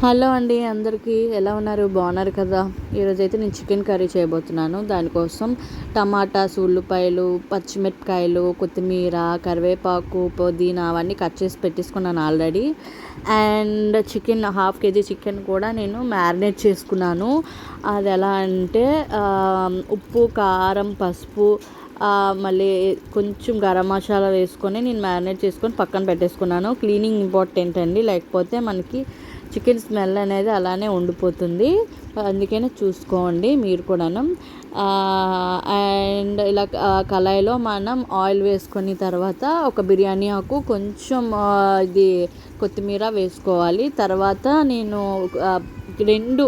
Hello అండి అందరికీ ఎలా ఉన్నారు? బాగున్నారు కదా? ఈరోజు అయితే నేను చికెన్ కర్రీ చేయబోతున్నాను. దానికోసం టమాటాస్ ఉల్లిపాయలు పచ్చిమిరపకాయలు కొత్తిమీర కరివేపాకు పుదీనా అవన్నీ కట్ చేసి పెట్టేసుకున్నాను already. And chicken half KG chicken కూడా నేను మ్యారినేట్ చేసుకున్నాను. అది ఎలా అంటే ఉప్పు కారం పసుపు మళ్ళీ కొంచెం గరం మసాలా వేసుకొని నేను మ్యారినేట్ చేసుకొని పక్కన పెట్టేసుకున్నాను. క్లీనింగ్ ఇంపార్టెంట్ అండి. లేకపోతే మనకి చికెన్ స్మెల్ అనేది అలానే ఉండిపోతుంది. అందుకనే చూసుకోండి మీరు కూడాను. అండ్ ఇలా కళాయిలో మనం ఆయిల్ వేసుకొని తర్వాత ఒక బిర్యానీ ఆకు కొంచెం ఇది కొత్తిమీర వేసుకోవాలి. తర్వాత నేను రెండు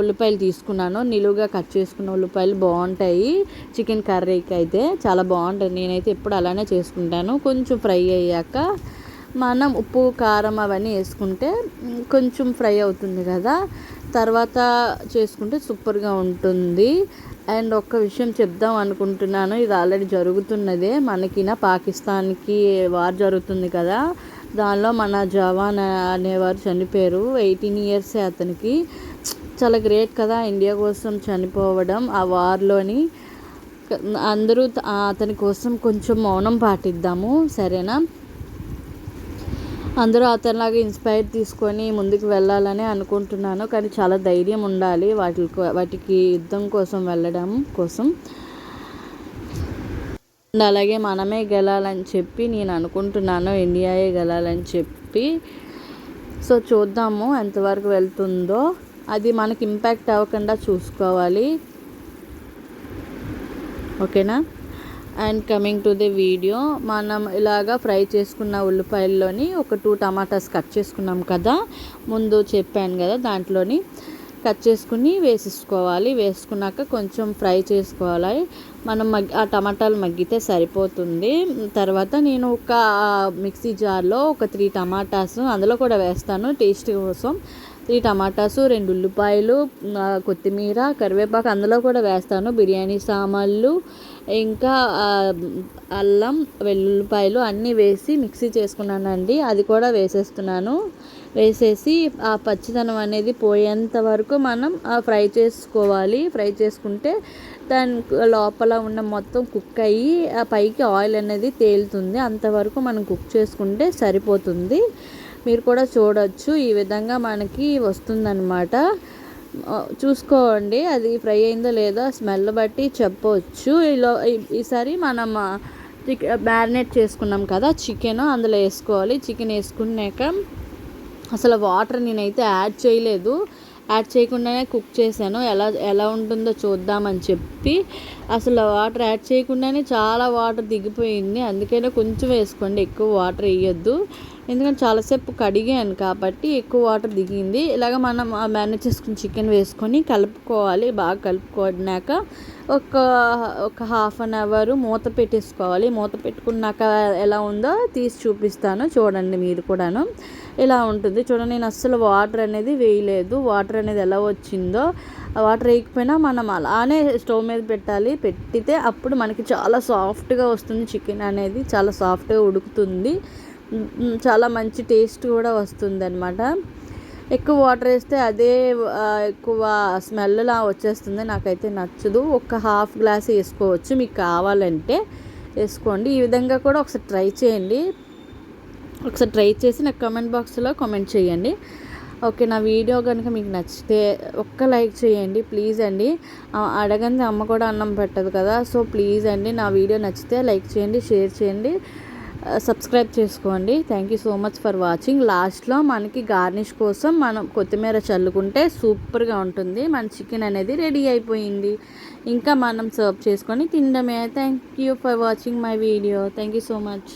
ఉల్లిపాయలు తీసుకున్నాను. నిలువుగా కట్ చేసుకున్న ఉల్లిపాయలు బాగుంటాయి. చికెన్ కర్రీకి అయితే చాలా బాగుంటుంది. నేనైతే ఎప్పుడు అలానే చేసుకుంటాను. కొంచెం ఫ్రై అయ్యాక మనం ఉప్పు కారం అవన్నీ వేసుకుంటే కొంచెం ఫ్రై అవుతుంది కదా. తర్వాత చేసుకుంటే సూపర్గా ఉంటుంది. అండ్ ఒక్క విషయం చెప్దాం అనుకుంటున్నాను. ఇది ఆల్రెడీ జరుగుతున్నదే. మనకిన పాకిస్తాన్కి వార్ జరుగుతుంది కదా. దానిలో మన జవాన్ అనేవారు చనిపోయారు. ఎయిటీన్ ఇయర్సే అతనికి. చాలా గ్రేట్ కదా ఇండియా కోసం చనిపోవడం ఆ వార్లోని. అందరూ అతని కోసం కొంచెం మౌనం పాటిద్దాము. సరేనా? అందరూ అతనిలాగా ఇన్స్పైర్ తీసుకొని ముందుకు వెళ్ళాలని అనుకుంటున్నాను. కానీ చాలా ధైర్యం ఉండాలి వాటి వాటికి యుద్ధం కోసం వెళ్ళడం కోసం. అలాగే మనమే గెలాలని చెప్పి నేను అనుకుంటున్నాను. ఇండియాయే గెలాలని చెప్పి. సో చూద్దాము ఎంతవరకు వెళ్తుందో. అది మనకి ఇంపాక్ట్ అవ్వకుండా చూసుకోవాలి. ఓకేనా? And coming to the video మనం ఇలాగా ఫ్రై చేసుకున్న ఉల్లిపాయల్లోని ఒక టూ టమాటాస్ కట్ చేసుకున్నాం కదా. ముందు చెప్పాను కదా దాంట్లోని కట్ చేసుకుని వేసేసుకోవాలి. వేసుకున్నాక కొంచెం ఫ్రై చేసుకోవాలి. మనం మగ్గి ఆ టమాటాలు మగ్గితే సరిపోతుంది. తర్వాత నేను ఒక మిక్సీ జార్లో ఒక త్రీ టమాటాస్ అందులో కూడా వేస్తాను టేస్ట్ కోసం. త్రీ టమాటాసు రెండు ఉల్లిపాయలు కొత్తిమీర కరివేపాకు అందులో కూడా వేస్తాను. బిర్యానీ సామాన్లు ఇంకా అల్లం వెల్లుల్లిపాయలు అన్నీ వేసి మిక్సీ చేసుకున్నానండి. అది కూడా వేసేస్తున్నాను. వేసేసి ఆ పచ్చిదనం అనేది పోయేంత వరకు మనం ఫ్రై చేసుకోవాలి. ఫ్రై చేసుకుంటే దాని లోపల ఉన్న మొత్తం కుక్ అయ్యి ఆ పైకి ఆయిల్ అనేది తేలుతుంది. అంతవరకు మనం కుక్ చేసుకుంటే సరిపోతుంది. మీరు కూడా చూడవచ్చు ఈ విధంగా మనకి వస్తుందన్నమాట. చూసుకోండి. అది ఫ్రై అయిందో లేదో స్మెల్ బట్టి చెప్పవచ్చు ఇలా ఈసారి మనం మ్యారినేట్ చేసుకున్నాం కదా చికెన్ అందులో వేసుకోవాలి. చికెన్ వేసుకున్నాక అసలు వాటర్ నేనైతే యాడ్ చేయలేదు. యాడ్ చేయకుండానే కుక్ చేశాను. ఎలా ఎలా ఉంటుందో చూద్దామని చెప్పి అసలు వాటర్ యాడ్ చేయకుండానే చాలా వాటర్ దిగిపోయింది. అందుకనే కొంచెం వేసుకోండి. ఎక్కువ వాటర్ వేయొద్దు. ఎందుకంటే చాలాసేపు కడిగాను కాబట్టి ఎక్కువ వాటర్ దిగింది. ఇలాగ మనం మేనేజ్ చేసుకుని చికెన్ వేసుకొని కలుపుకోవాలి. బాగా కలుపుకున్నాక ఒక ఒక హాఫ్ అన్ అవర్ మూత పెట్టేసుకోవాలి. మూత పెట్టుకున్నాక ఎలా ఉందో తీసి చూపిస్తాను. చూడండి మీరు కూడాను ఇలా ఉంటుంది. చూడండి నేను అస్సలు వాటర్ అనేది వేయలేదు. వాటర్ అనేది ఎలా వచ్చిందో. వాటర్ వేయకపోయినా మనం అలానే స్టవ్ మీద పెట్టాలి. పెట్టితే అప్పుడు మనకి చాలా సాఫ్ట్గా వస్తుంది. చికెన్ అనేది చాలా సాఫ్ట్గా ఉడుకుతుంది. చాలా మంచి టేస్ట్ కూడా వస్తుంది అనమాట ఎక్కువ వాటర్ వేస్తే అదే ఎక్కువ స్మెల్లా వచ్చేస్తుంది. నాకైతే నచ్చదు. ఒక హాఫ్ గ్లాస్ వేసుకోవచ్చు. మీకు కావాలంటే వేసుకోండి. ఈ విధంగా కూడా ఒకసారి ట్రై చేయండి. ఒకసారి ట్రై చేసి నాకు కమెంట్ బాక్స్లో కామెంట్ చేయండి. ఓకే నా వీడియో కనుక మీకు నచ్చితే ఒక్క లైక్ చేయండి ప్లీజ్ అండి. అడగంది అమ్మ కూడా అన్నం పెట్టదు కదా. సో ప్లీజ్ అండి. నా వీడియో నచ్చితే లైక్ చేయండి షేర్ చేయండి. సబ్స్క్రైబ్ చేసుకోండి. Thank you so much for watching లాస్ట్లో మనకి గార్నిష్ కోసం మనం కొత్తిమీర చల్లుకుంటే సూపర్గా ఉంటుంది. మన చికెన్ అనేది రెడీ అయిపోయింది. ఇంకా మనం సర్వ్ చేసుకొని తినడమే. Thank you for watching my video thank you so much